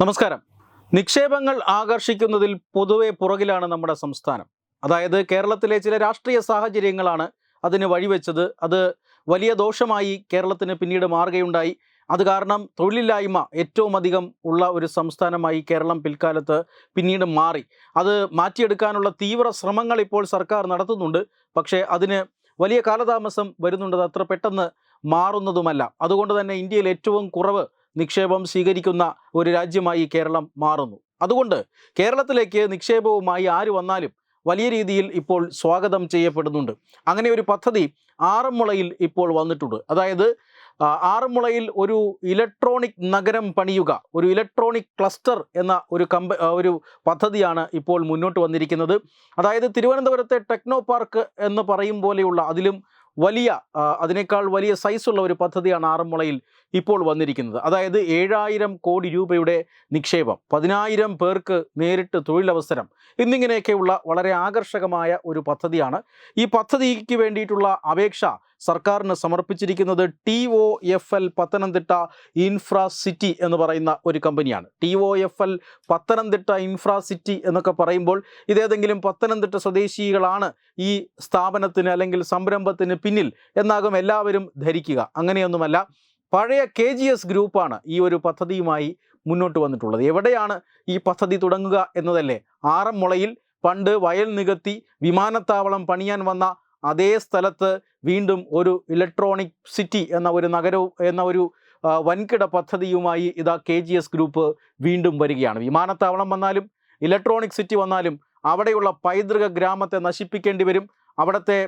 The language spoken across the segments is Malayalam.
നമസ്കാരം. നിക്ഷേപങ്ങൾ ആകർഷിക്കുന്നതിൽ പൊതുവെ പുറകിലാണ് നമ്മുടെ സംസ്ഥാനം. അതായത് കേരളത്തിലെ ചില രാഷ്ട്രീയ സാഹചര്യങ്ങളാണ് അതിന് വഴിവെച്ചത്. അത് വലിയ ദോഷമായി കേരളത്തിന് പിന്നീട് മാറുകയുണ്ടായി. അത് കാരണം തൊഴിലില്ലായ്മ ഏറ്റവും അധികം ഉള്ള ഒരു സംസ്ഥാനമായി കേരളം പിൽക്കാലത്ത് പിന്നീട് മാറി. അത് മാറ്റിയെടുക്കാനുള്ള തീവ്ര ശ്രമങ്ങൾ ഇപ്പോൾ സർക്കാർ നടത്തുന്നുണ്ട്. പക്ഷേ അതിന് വലിയ കാലതാമസം വരുന്നുണ്ട്. അത് അത്ര പെട്ടെന്ന് മാറുന്നതുമല്ല. അതുകൊണ്ട് തന്നെ ഇന്ത്യയിൽ ഏറ്റവും കുറവ് നിക്ഷേപം സ്വീകരിക്കുന്ന ഒരു രാജ്യമായി കേരളം മാറുന്നു. അതുകൊണ്ട് കേരളത്തിലേക്ക് നിക്ഷേപവുമായി ആര് വന്നാലും വലിയ രീതിയിൽ ഇപ്പോൾ സ്വാഗതം ചെയ്യപ്പെടുന്നുണ്ട്. അങ്ങനെ ഒരു പദ്ധതി ആറന്മുളയിൽ ഇപ്പോൾ വന്നിട്ടുണ്ട്. അതായത് ആറന്മുളയിൽ ഒരു ഇലക്ട്രോണിക് നഗരം പണിയുക ഒരു ഇലക്ട്രോണിക് ക്ലസ്റ്റർ എന്ന ഒരു കമ്പ ഒരു പദ്ധതിയാണ് ഇപ്പോൾ മുന്നോട്ട് വന്നിരിക്കുന്നത്. അതായത് തിരുവനന്തപുരത്തെ ടെക്നോ പാർക്ക് എന്ന് പറയും പോലെയുള്ള അതിലും വലിയ അതിനേക്കാൾ വലിയ സൈസുള്ള ഒരു പദ്ധതിയാണ് ആറന്മുളയിൽ ഇപ്പോൾ വന്നിരിക്കുന്നത്. അതായത് ഏഴായിരം കോടി രൂപയുടെ നിക്ഷേപം പതിനായിരം പേർക്ക് നേരിട്ട് തൊഴിലവസരം എന്നിങ്ങനെയൊക്കെയുള്ള വളരെ ആകർഷകമായ ഒരു പദ്ധതിയാണ്. ഈ പദ്ധതിക്ക് വേണ്ടിയിട്ടുള്ള അപേക്ഷ സർക്കാരിന് സമർപ്പിച്ചിരിക്കുന്നത് T O F L Pathanamthitta Infracity എന്ന് പറയുന്ന ഒരു കമ്പനിയാണ്. T O F L Pathanamthitta Infracity എന്നൊക്കെ പറയുമ്പോൾ ഇതേതെങ്കിലും പത്തനംതിട്ട സ്വദേശികളാണ് ഈ സ്ഥാപനത്തിന് അല്ലെങ്കിൽ സംരംഭത്തിന് പിന്നിൽ എന്നാകും എല്ലാവരും ധരിക്കുക. അങ്ങനെയൊന്നുമല്ല. പഴയ കെ ജി എസ് ഗ്രൂപ്പാണ് ഈ ഒരു പദ്ധതിയുമായി മുന്നോട്ട് വന്നിട്ടുള്ളത്. എവിടെയാണ് ഈ പദ്ധതി തുടങ്ങുക എന്നതല്ലേ? ആറന്മുളയിൽ പണ്ട് വയൽ നികത്തി വിമാനത്താവളം പണിയാൻ വന്ന അതേ സ്ഥലത്ത് വീണ്ടും ഒരു ഇലക്ട്രോണിക് സിറ്റി എന്ന ഒരു നഗരവും എന്ന ഒരു വൻകിട പദ്ധതിയുമായി ഇതാ കെ ജി എസ് ഗ്രൂപ്പ് വീണ്ടും വരികയാണ്. വിമാനത്താവളം വന്നാലും ഇലക്ട്രോണിക് സിറ്റി വന്നാലും അവിടെയുള്ള പൈതൃക ഗ്രാമത്തെ നശിപ്പിക്കേണ്ടി വരും. അവിടുത്തെ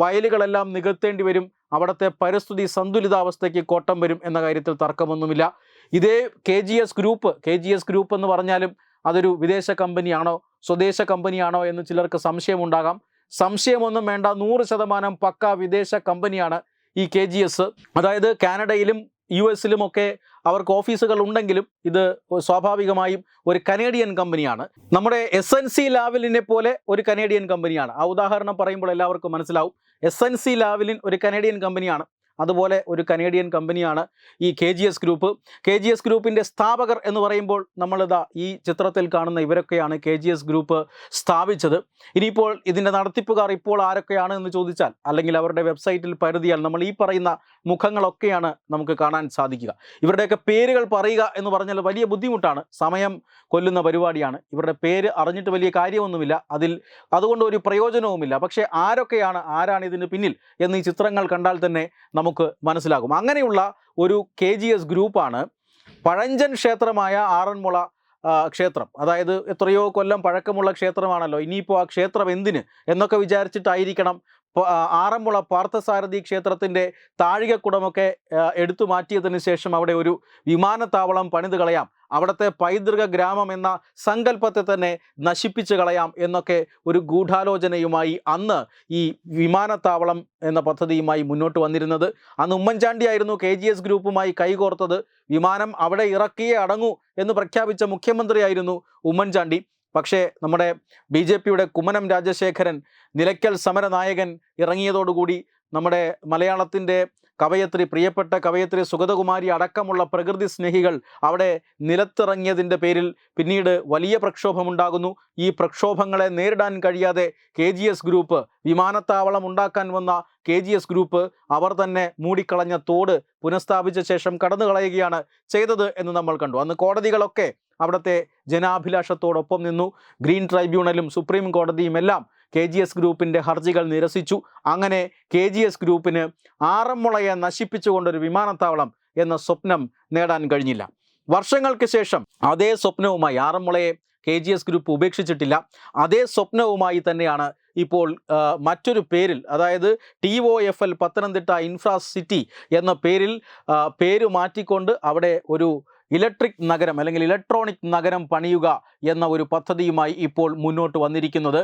വയലുകളെല്ലാം നികത്തേണ്ടി വരും. അവിടുത്തെ പരിസ്ഥിതി സന്തുലിതാവസ്ഥയ്ക്ക് കോട്ടം വരും എന്ന കാര്യത്തിൽ തർക്കമൊന്നുമില്ല. ഇതേ K G S group K G S group എന്ന് പറഞ്ഞാലും അതൊരു വിദേശ കമ്പനിയാണോ സ്വദേശ കമ്പനിയാണോ എന്ന് ചിലർക്ക് സംശയമുണ്ടാകാം. സംശയമൊന്നും വേണ്ട നൂറ് ശതമാനം പക്ക വിദേശ കമ്പനിയാണ് ഈ കെ ജി എസ്. അതായത് കാനഡയിലും യു എസിലുമൊക്കെ അവർക്ക് ഓഫീസുകൾ ഉണ്ടെങ്കിലും ഇത് സ്വാഭാവികമായും ഒരു കനേഡിയൻ കമ്പനിയാണ്. നമ്മുടെ എസ് എൻ സി ലാവലിനെ പോലെ ഒരു കനേഡിയൻ കമ്പനിയാണ്. ആ ഉദാഹരണം പറയുമ്പോൾ എല്ലാവർക്കും മനസ്സിലാവും. എസ് എൻ സി ലാവലിൻ ഒരു കനേഡിയൻ കമ്പനിയാണ് അതുപോലെ ഒരു കനേഡിയൻ കമ്പനിയാണ് ഈ K G S group. K G S ഗ്രൂപ്പിന്റെ സ്ഥാപകർ എന്ന് പറയുമ്പോൾ നമ്മളിതാ ഈ ചിത്രത്തിൽ കാണുന്ന ഇവരൊക്കെയാണ് കെ ജി എസ് ഗ്രൂപ്പ് സ്ഥാപിച്ചത്. ഇനിയിപ്പോൾ ഇതിന്റെ നടത്തിപ്പുകാർ ഇപ്പോൾ ആരൊക്കെയാണ് എന്ന് ചോദിച്ചാൽ അല്ലെങ്കിൽ അവരുടെ വെബ്സൈറ്റിൽ പരുതിയാൽ നമ്മൾ ഈ പറയുന്ന മുഖങ്ങളൊക്കെയാണ് നമുക്ക് കാണാൻ സാധിക്കുക. ഇവരുടെയൊക്കെ പേരുകൾ പറയുക എന്ന് പറഞ്ഞാൽ വലിയ ബുദ്ധിമുട്ടാണ്. സമയം കൊല്ലുന്ന പരിപാടിയാണ്. ഇവരുടെ പേര് അറിഞ്ഞിട്ട് വലിയ കാര്യമൊന്നുമില്ല. അതിൽ അതുകൊണ്ട് ഒരു പ്രയോജനവുമില്ല. പക്ഷേ ആരൊക്കെയാണ് ആരാണ് ഇതിന് പിന്നിൽ എന്ന് ഈ ചിത്രങ്ങൾ കണ്ടാൽ തന്നെ നമുക്ക് മനസ്സിലാകും. അങ്ങനെയുള്ള ഒരു കെ ജി എസ് ഗ്രൂപ്പാണ് പഴഞ്ചൻ ക്ഷേത്രമായ ആറന്മുള ക്ഷേത്രം. അതായത് എത്രയോ കൊല്ലം പഴക്കമുള്ള ക്ഷേത്രമാണല്ലോ. ഇനിയിപ്പോൾ ആ ക്ഷേത്രം എന്തിന് എന്നൊക്കെ വിചാരിച്ചിട്ടായിരിക്കണം ആറന്മുള പാർത്ഥസാരഥി ക്ഷേത്രത്തിന്റെ താഴികക്കുടമൊക്കെ എടുത്തു മാറ്റിയതിന് ശേഷം അവിടെ ഒരു വിമാനത്താവളം പണിത് കളയാം. അവിടുത്തെ പൈതൃക ഗ്രാമം എന്ന സങ്കല്പത്തെ തന്നെ നശിപ്പിച്ചു കളയാം എന്നൊക്കെ ഒരു ഗൂഢാലോചനയുമായി അന്ന് ഈ വിമാനത്താവളം എന്ന പദ്ധതിയുമായി മുന്നോട്ട് വന്നിരുന്നത്. അന്ന് ഉമ്മൻചാണ്ടിയായിരുന്നു കെ ജി എസ് ഗ്രൂപ്പുമായി കൈകോർത്തത്. വിമാനം അവിടെ ഇറക്കിയേ അടങ്ങൂ എന്ന് പ്രഖ്യാപിച്ച മുഖ്യമന്ത്രിയായിരുന്നു ഉമ്മൻചാണ്ടി. പക്ഷേ നമ്മുടെ ബി ജെ പിയുടെ കുമ്മനം രാജശേഖരൻ നിലയ്ക്കൽ സമരനായകൻ ഇറങ്ങിയതോടുകൂടി നമ്മുടെ മലയാളത്തിന്റെ കവയത്രി പ്രിയപ്പെട്ട കവയത്രി സുഗതകുമാരി അടക്കമുള്ള പ്രകൃതി സ്നേഹികൾ അവിടെ നിലത്തിറങ്ങിയതിന്റെ പേരിൽ പിന്നീട് വലിയ പ്രക്ഷോഭമുണ്ടാകുന്നു. ഈ പ്രക്ഷോഭങ്ങളെ നേരിടാൻ കഴിയാതെ കെ ജി എസ് ഗ്രൂപ്പ് വിമാനത്താവളം ഉണ്ടാക്കാൻ വന്ന കെ ജി എസ് ഗ്രൂപ്പ് അവർ തന്നെ മൂടിക്കളഞ്ഞ തോട് പുനഃസ്ഥാപിച്ച ശേഷം കടന്നു കളയുകയാണ് ചെയ്തത് എന്ന് നമ്മൾ കണ്ടു. അന്ന് കോടതികളൊക്കെ അവിടുത്തെ ജനാഭിലാഷത്തോടൊപ്പം നിന്നു. ഗ്രീൻ ട്രൈബ്യൂണലും സുപ്രീം കോടതിയും എല്ലാം കെ ജി എസ് ഗ്രൂപ്പിന്റെ ഹർജികൾ നിരസിച്ചു. അങ്ങനെ കെ ജി എസ് ഗ്രൂപ്പിന് ആറന്മുളയെ നശിപ്പിച്ചുകൊണ്ടൊരു വിമാനത്താവളം എന്ന സ്വപ്നം നേടാൻ കഴിഞ്ഞില്ല. വർഷങ്ങൾക്ക് ശേഷം അതേ സ്വപ്നവുമായി ആറന്മുളയെ കെ ജി എസ് ഗ്രൂപ്പ് ഉപേക്ഷിച്ചിട്ടില്ല. അതേ സ്വപ്നവുമായി തന്നെയാണ് ഇപ്പോൾ മറ്റൊരു പേരിൽ അതായത് T O F L Pathanamthitta Infracity എന്ന പേരിൽ പേര് മാറ്റിക്കൊണ്ട് അവിടെ ഒരു ഇലക്ട്രിക് നഗരം അല്ലെങ്കിൽ ഇലക്ട്രോണിക് നഗരം പണിയുക എന്ന ഒരു പദ്ധതിയുമായി ഇപ്പോൾ മുന്നോട്ട് വന്നിരിക്കുന്നത്.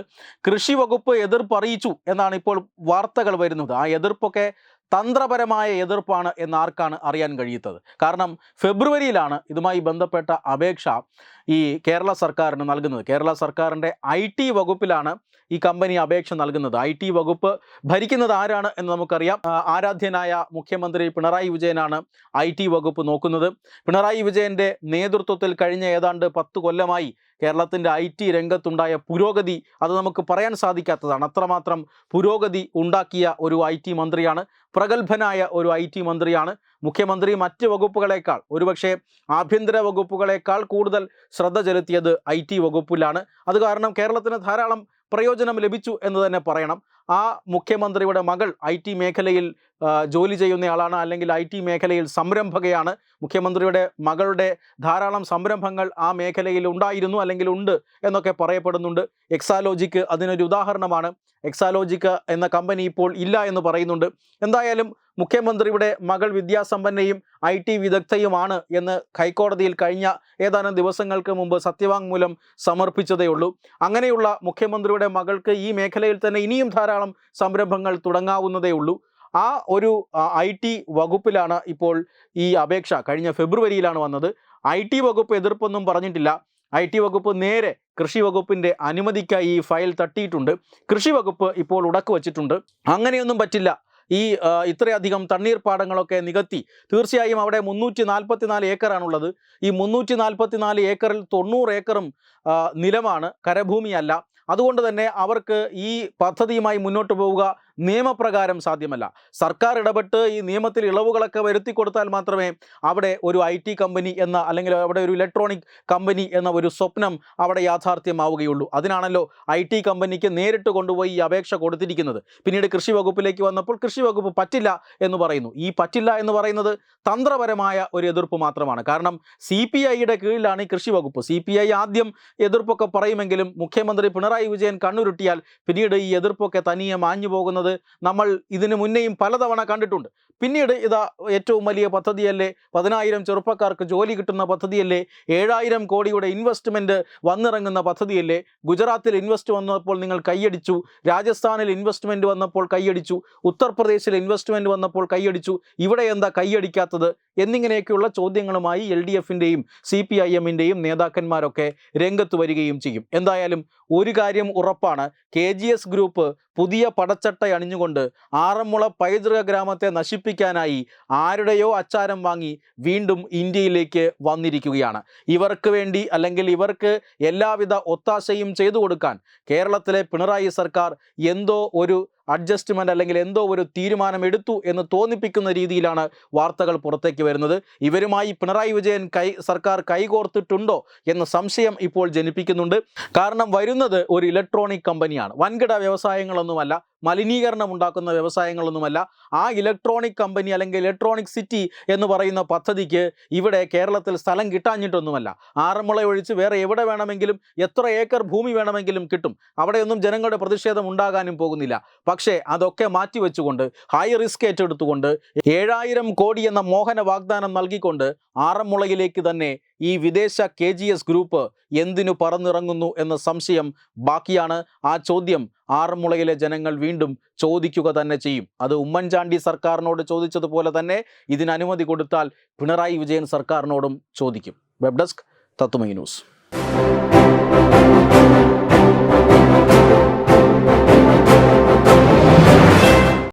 കൃഷി വകുപ്പ് എതിർപ്പ് അറിയിച്ചു എന്നാണ് ഇപ്പോൾ വാർത്തകൾ വരുന്നത്. ആ എതിർപ്പൊക്കെ തന്ത്രപരമായ എതിർപ്പാണ് എന്ന് ആർക്കാണ് അറിയാൻ കഴിയുന്നത്? കാരണം ഫെബ്രുവരിയിലാണ് ഇതുമായി ബന്ധപ്പെട്ട അപേക്ഷ ഈ കേരള സർക്കാരിന് നൽകുന്നത്. കേരള സർക്കാരിന്റെ ഐ ടി വകുപ്പിലാണ് ഈ കമ്പനി അപേക്ഷ നൽകുന്നത്. ഐ ടി വകുപ്പ് ഭരിക്കുന്നത് ആരാണ് എന്ന് നമുക്കറിയാം. ആരാധ്യനായ മുഖ്യമന്ത്രി പിണറായി വിജയനാണ് ഐ ടി വകുപ്പ് നോക്കുന്നത്. പിണറായി വിജയന്റെ നേതൃത്വത്തിൽ കഴിഞ്ഞ ഏതാണ്ട് പത്ത് കൊല്ലമായി കേരളത്തിന്റെ ഐ ടി രംഗത്തുണ്ടായ പുരോഗതി അത് നമുക്ക് പറയാൻ സാധിക്കാത്തതാണ്. അത്രമാത്രം പുരോഗതി ഉണ്ടാക്കിയ ഒരു ഐ ടി മന്ത്രിയാണ് പ്രഗത്ഭനായ ഒരു ഐ ടി മന്ത്രിയാണ്. മുഖ്യമന്ത്രി മറ്റ് വകുപ്പുകളേക്കാൾ ഒരുപക്ഷെ ആഭ്യന്തര വകുപ്പുകളേക്കാൾ കൂടുതൽ ശ്രദ്ധ ചെലുത്തിയത് ഐ ടി വകുപ്പിലാണ്. അത് കാരണം കേരളത്തിന് ധാരാളം പ്രയോജനം ലഭിച്ചു എന്ന് തന്നെ പറയണം. ആ മുഖ്യമന്ത്രിയുടെ മകൾ ഐ ടി മേഖലയിൽ ജോലി ചെയ്യുന്നയാളാണ് അല്ലെങ്കിൽ ഐ ടി മേഖലയിൽ സംരംഭകയാണ്. മുഖ്യമന്ത്രിയുടെ മകളുടെ ധാരാളം സംരംഭങ്ങൾ ആ മേഖലയിൽ ഉണ്ടായിരുന്നു അല്ലെങ്കിൽ ഉണ്ട് എന്നൊക്കെ പറയപ്പെടുന്നുണ്ട്. എക്സാലോജിക്ക് അതിനൊരു ഉദാഹരണമാണ്. എക്സാലോജിക്ക് എന്ന കമ്പനി ഇപ്പോൾ ഇല്ല എന്ന് പറയുന്നുണ്ട്. എന്തായാലും മുഖ്യമന്ത്രിയുടെ മകൾ വിദ്യാസമ്പന്നയും ഐ ടി വിദഗ്ധയുമാണ് എന്ന് ഹൈക്കോടതിയിൽ കഴിഞ്ഞ ഏതാനും ദിവസങ്ങൾക്ക് മുമ്പ് സത്യവാങ്മൂലം സമർപ്പിച്ചതേ ഉള്ളൂ അങ്ങനെയുള്ള മുഖ്യമന്ത്രിയുടെ മകൾക്ക് ഈ മേഖലയിൽ തന്നെ ഇനിയും ധാരാളം സംരംഭങ്ങൾ തുടങ്ങാവുന്നതേ ഉള്ളൂ. ആ ഒരു ഐ ടി വകുപ്പിലാണ് ഇപ്പോൾ ഈ അപേക്ഷ കഴിഞ്ഞ ഫെബ്രുവരിയിലാണ് വന്നത്. ഐ ടി വകുപ്പ് എതിർപ്പൊന്നും പറഞ്ഞിട്ടില്ല. ഐ ടി വകുപ്പ് നേരെ കൃഷി വകുപ്പിന്റെ അനുമതിക്കായി ഈ ഫയൽ തട്ടിയിട്ടുണ്ട്. കൃഷി വകുപ്പ് ഇപ്പോൾ ഉടക്ക് വച്ചിട്ടുണ്ട്. അങ്ങനെയൊന്നും പറ്റില്ല. ഈ ഇത്രയധികം തണ്ണീർപ്പാടങ്ങളൊക്കെ നികത്തി തീർച്ചയായും അവിടെ മുന്നൂറ്റി നാൽപ്പത്തിനാല് ഏക്കറാണുള്ളത്. ഈ മുന്നൂറ്റി നാൽപ്പത്തിനാല് ഏക്കറിൽ തൊണ്ണൂറ് ഏക്കറും നിലമാണ് കരഭൂമിയല്ല. അതുകൊണ്ട് തന്നെ അവർക്ക് ഈ പദ്ധതിയുമായി മുന്നോട്ട് പോവുക നിയമപ്രകാരം സാധ്യമല്ല. സർക്കാർ ഇടപെട്ട് ഈ നിയമത്തിൽ ഇളവുകളൊക്കെ വരുത്തി കൊടുത്താൽ മാത്രമേ അവിടെ ഒരു ഐ ടി കമ്പനി എന്ന അല്ലെങ്കിൽ അവിടെ ഒരു ഇലക്ട്രോണിക് കമ്പനി എന്ന ഒരു സ്വപ്നം അവിടെ യാഥാർത്ഥ്യമാവുകയുള്ളൂ. അതിനാണല്ലോ ഐ ടി കമ്പനിക്ക് നേരിട്ട് കൊണ്ടുപോയി ഈ അപേക്ഷ കൊടുത്തിരിക്കുന്നത്. പിന്നീട് കൃഷി വകുപ്പിലേക്ക് വന്നപ്പോൾ കൃഷി വകുപ്പ് പറ്റില്ല എന്ന് പറയുന്നു. ഈ പറ്റില്ല എന്ന് പറയുന്നത് തന്ത്രപരമായ ഒരു എതിർപ്പ് മാത്രമാണ്. കാരണം സി പി ഐയുടെ കീഴിലാണ് ഈ കൃഷി വകുപ്പ്. സി പി ഐ ആദ്യം എതിർപ്പൊക്കെ പറയുമെങ്കിലും മുഖ്യമന്ത്രി പിണറായി വിജയൻ കണ്ണുരുട്ടിയാൽ പിന്നീട് ഈ എതിർപ്പൊക്കെ തനിയെ മാഞ്ഞു പോകുന്നത് നമ്മൾ ഇതിനു മുന്നേയും പലതവണ കണ്ടിട്ടുണ്ട്. പിന്നീട് ഇതാ ഏറ്റവും വലിയ പദ്ധതിയല്ലേ പതിനായിരം ചെറുപ്പക്കാർക്ക് ജോലി കിട്ടുന്ന പദ്ധതിയല്ലേ ഏഴായിരം കോടിയുടെ ഇൻവെസ്റ്റ്മെന്റ് വന്നിറങ്ങുന്ന പദ്ധതിയല്ലേ ഗുജറാത്തിൽ ഇൻവെസ്റ്റ് വന്നപ്പോൾ നിങ്ങൾ കൈയടിച്ചു രാജസ്ഥാനിൽ ഇൻവെസ്റ്റ്മെന്റ് വന്നപ്പോൾ കൈയടിച്ചു ഉത്തർപ്രദേശിൽ ഇൻവെസ്റ്റ്മെന്റ് വന്നപ്പോൾ കൈയടിച്ചു ഇവിടെ എന്താ കൈയടിക്കാത്തത് എന്നിങ്ങനെയൊക്കെയുള്ള ചോദ്യങ്ങളുമായി എൽ ഡി എഫിന്റെയും സി പി ഐ എമ്മിന്റെയും നേതാക്കന്മാരൊക്കെ രംഗത്ത് വരികയും ചെയ്യും. എന്തായാലും ഒരു കാര്യം ഉറപ്പാണ് കെ ജി എസ് ഗ്രൂപ്പ് പുതിയ പടച്ചട്ട അണിഞ്ഞുകൊണ്ട് ആറന്മുള പൈതൃക ഗ്രാമത്തെ നശിപ്പിക്കാനായി ആരുടെയോ അച്ചാരം വാങ്ങി വീണ്ടും ഇന്ത്യയിലേക്ക് വന്നിരിക്കുകയാണ്. ഇവർക്ക് വേണ്ടി അല്ലെങ്കിൽ ഇവർക്ക് എല്ലാവിധ ഒത്താശയും ചെയ്തു കൊടുക്കാൻ കേരളത്തിലെ പിണറായി സർക്കാർ എന്തോ ഒരു അഡ്ജസ്റ്റ്മെന്റ് അല്ലെങ്കിൽ എന്തോ ഒരു തീരുമാനം എടുത്തു എന്ന് തോന്നിപ്പിക്കുന്ന രീതിയിലാണ് വാർത്തകൾ പുറത്തേക്ക് വരുന്നത്. ഇവരുമായി പിണറായി വിജയൻ കൈ സർക്കാർ കൈകോർത്തിട്ടുണ്ടോ എന്ന സംശയം ഇപ്പോൾ ജനിപ്പിക്കുന്നുണ്ട്. കാരണം വരുന്നത് ഒരു ഇലക്ട്രോണിക് കമ്പനിയാണ്. വൻകിട വ്യവസായങ്ങളൊന്നുമല്ല. മലിനീകരണം ഉണ്ടാക്കുന്ന വ്യവസായങ്ങളൊന്നുമല്ല. ആ ഇലക്ട്രോണിക് കമ്പനി അല്ലെങ്കിൽ ഇലക്ട്രോണിക് സിറ്റി എന്ന് പറയുന്ന പദ്ധതിക്ക് ഇവിടെ കേരളത്തിൽ സ്ഥലം കിട്ടാഞ്ഞിട്ടൊന്നുമല്ല. ആറന്മുള ഒഴിച്ച് വേറെ എവിടെ വേണമെങ്കിലും എത്ര ഏക്കർ ഭൂമി വേണമെങ്കിലും കിട്ടും. അവിടെയൊന്നും ജനങ്ങളുടെ പ്രതിഷേധം ഉണ്ടാകാനും പോകുന്നില്ല. പക്ഷേ അതൊക്കെ മാറ്റിവെച്ചുകൊണ്ട് ഹൈ റിസ്ക് ഏറ്റെടുത്തുകൊണ്ട് ഏഴായിരം കോടി എന്ന മോഹന വാഗ്ദാനം നൽകിക്കൊണ്ട് ആറന്മുളയിലേക്ക് തന്നെ ഈ വിദേശ കെ ജി എസ് ഗ്രൂപ്പ് എന്തിനു പറന്നിറങ്ങുന്നു എന്ന സംശയം ബാക്കിയാണ്. ആ ചോദ്യം ആറന്മുളയിലെ ജനങ്ങൾ വീണ്ടും ചോദിക്കുക തന്നെ ചെയ്യും. അത് ഉമ്മൻചാണ്ടി സർക്കാരിനോട് ചോദിച്ചതുപോലെ തന്നെ ഇതിന് അനുമതി കൊടുത്താൽ പിണറായി വിജയൻ സർക്കാരിനോടും ചോദിക്കും. വെബ് ഡെസ്ക് തത്തുമൈ ന്യൂസ്